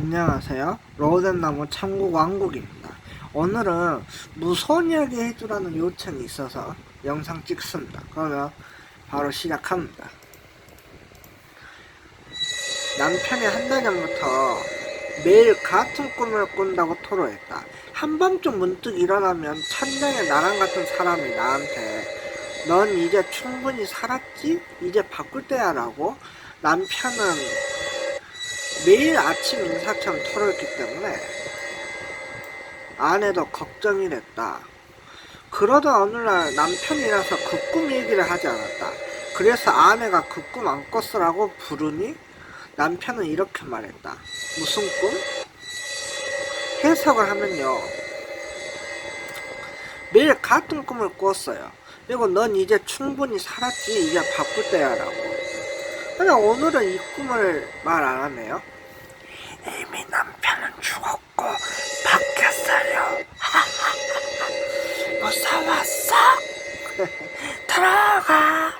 안녕하세요. 로덴나무 참고 왕국입니다. 오늘은 무서운 이야기 해주라는 요청이 있어서 영상 찍습니다. 그러면 바로 시작합니다. 남편이 한 달 전부터 매일 같은 꿈을 꾼다고 토로했다. 한밤중 문득 일어나면 천장에 나랑 같은 사람이 나한테 넌 이제 충분히 살았지? 이제 바꿀 때야 라고 남편은 매일 아침 인사처럼 털어있기 때문에 아내도 걱정이 됐다. 그러다 어느 날 남편이 라서 그 꿈 얘기를 하지 않았다. 그래서 아내가 그 꿈 안 꿨으라고 부르니 남편은 이렇게 말했다. 무슨 꿈? 해석을 하면요. 매일 같은 꿈을 꿨어요. 그리고 넌 이제 충분히 살았지. 이제 바쁠 때야 라고. 근데 오늘은 이 꿈을 말 안 하네요. 이미 남편은 죽었고 바뀌었어요. 무서웠어? 들어가.